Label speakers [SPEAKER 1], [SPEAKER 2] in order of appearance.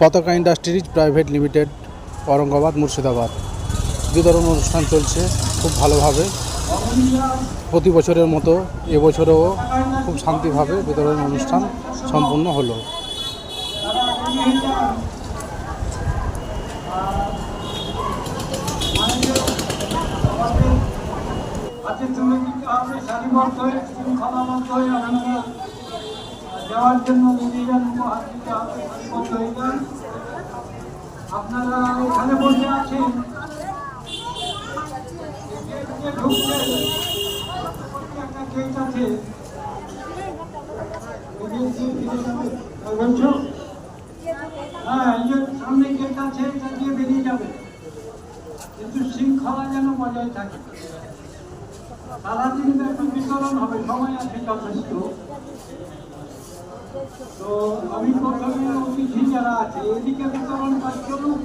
[SPEAKER 1] Pataka industries private limited Aurangabad Murshidabad. বিতরণ অনুষ্ঠান চলছে খুব ভালোভাবে। প্রতি বছরের মতো এবছরেও খুব শান্তিভাবে বিতরণ অনুষ্ঠান সম্পূর্ণ হলো।
[SPEAKER 2] দিতে হবে সারিবদ্ধ হয়ে হয়ে দেওয়ার জন্য বেরিয়ে যান আপনারা এখানে বসে আছেন। একটা হ্যাঁ সামনে গেট আছে বেরিয়ে যাবে। কিন্তু শৃঙ্খলা যেন বজায় থাকে। সারাদিন ব্যাপী বিতরণ হবে, সময় আছে যথেষ্ট। তো আমি প্রথমে অতিথি যারা আছে এদিকে বিতরণ কার্যক্রম